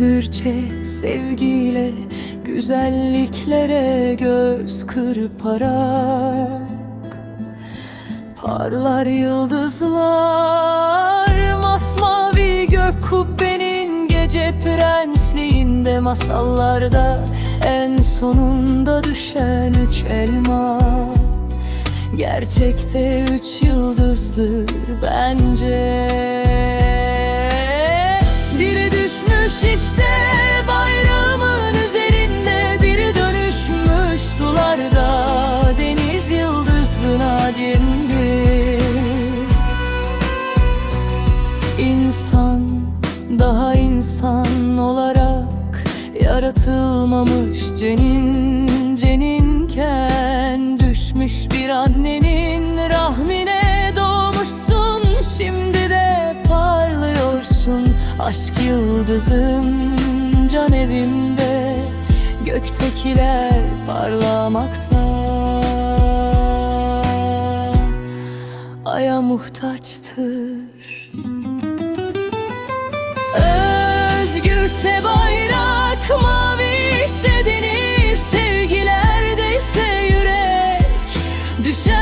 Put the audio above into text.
özgürce sevgiyle güzelliklere göz kırparak. Parlar yıldızlar masmavi gök kubbenin gece prensliğinde masallarda en sonunda düşen üç elma. Gerçekte üç yıldızdır bence Düşmüş işte bayrağımın üzerinde Biri dönüşmüş sularda deniz yıldızına dindi. İnsan daha insan olarak yaratılmamış cenin ceninken düşmüş bir annenin aşk yıldızım can evimde göktekiler parlamakta. Aya muhtaçtır. Özgürse bayrak, mavi ise deniz Sevgilerdeyse yürek. Düşen